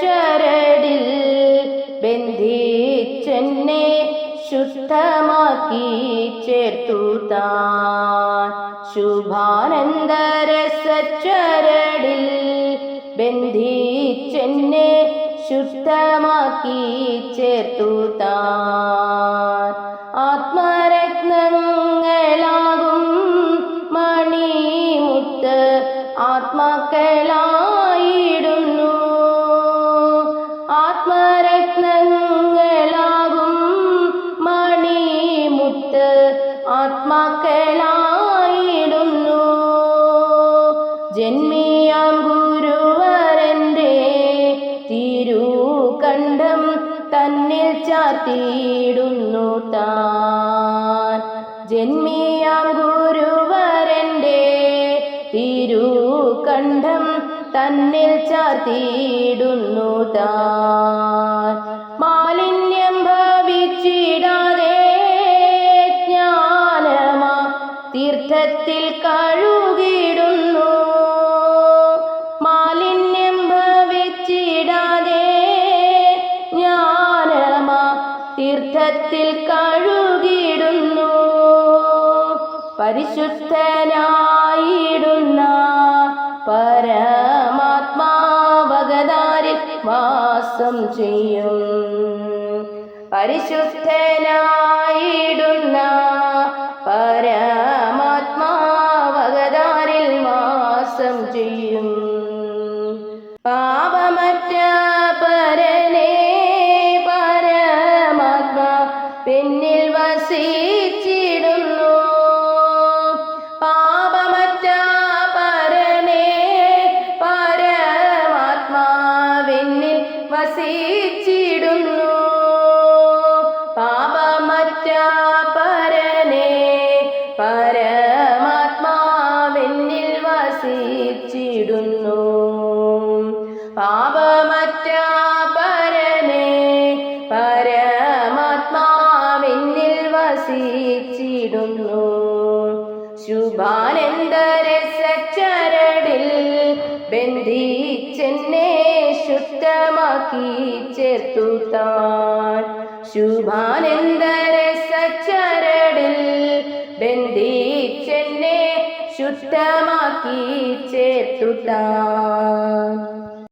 ചരടിൽ ബന്ധിച്ചെന്നെ ശുദ്ധമാക്കി ചേർത്തു താൻ. ശുഭാനന്ദരസച്ചരടിൽ ബന്ധിച്ചെന്നെ ശുദ്ധമാക്കി ചേർത്തു താൻ. ആത്മരത്നങ്ങളാകും മണിമുത്ത് ആത്മാക്കളായിടുന്നു തിരുകണ്ഠം തന്നിൽ ചാത്തിയിടുന്നു താൻ. ജന്മിയാം ഗുരുവരന്റെ തിരുകണ്ഠം തന്നിൽ ചാത്തിയിടുന്നു താൻ. മാലിന്യം ഭവിച്ചിടാതെ ജ്ഞാനമാ തീർത്ഥത്തിൽ കഴുകിടുന്നു തീർത്ഥത്തിൽ കഴുകിടുന്നു പരിശുദ്ധനായിടുന്ന പരമാത്മാവകതാരിൽ വാസം ചെയ്യും. പരിശുദ്ധനായിടുന്ന പരമാത്മാവകതാരിൽ വാസം ചെയ്യും. വസിച്ചിടുന്നു പാപമറ്റ പരനെ പരമാത്മാവിന്നിൽ വസിച്ചിടുന്നു. ശുഭാനന്ദരസച്ചരടിൽ ബന്ധിച്ചെന്നെ ശുദ്ധമാക്കി ചേർത്തു താൻ. ശുഭാനന്ദരസച്ചരടിൽ ബന്ധിച്ചെന്നെ ശുദ്ധമാക്കി ചേർത്തു താൻ